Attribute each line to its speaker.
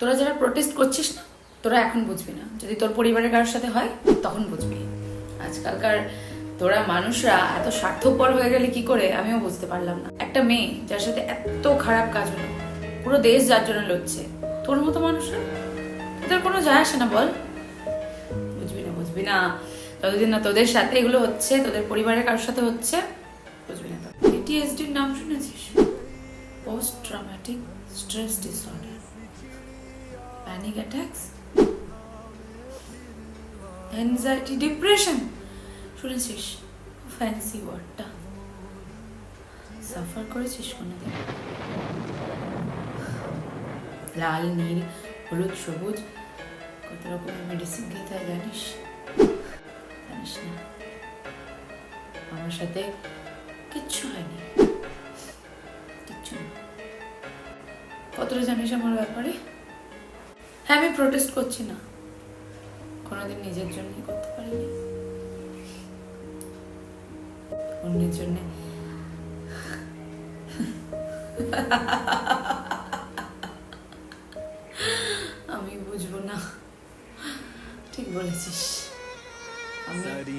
Speaker 1: তোরা যারা প্রোটেস্ট করছিস না, তোরা এখন বুঝবি না। যদি তোর পরিবারের কারোর সাথে হয়, তখন বুঝবি। আজকালকার তোরা মানুষরা এত স্বার্থপর হয়ে গেলে কি করে, আমিও বুঝতে পারলাম না। একটা মেয়ে যার সাথে এত খারাপ কাজ হলো, পুরো দেশ যার জন্য লড়ছে, তোর মতো মানুষরা? তোদের কোনো যায় আসে না, বল। বুঝবি না বুঝবি না। ততদিন না তোদের সাথে এগুলো হচ্ছে, তোদের পরিবারের কারোর সাথে হচ্ছে, বুঝবি না। পিটিএসডির নাম শুনেছিস? Post traumatic stress disorder panic attacks anxiety depression শুনেছিস ফ্যান্সি ওয়ার্ডটা সাফার করেছিস কোনোদিন লাল, নীল, হলুদ, সবুজ, কত রকমের মেডিসিন খেতে হয় জানিস? জানিস না। আমার সাথে কিচ্ছু হয়নি। কিচ্ছু না। কতটা জানিস আমার ব্যাপারে? হ্যাঁ আমি প্রোটেস্ট করছি না। কোনোদিন নিজের জন্য করতে পারিনি। অন্যের জন্য। আমি বুঝব না। ঠিক বলেছিস। আমি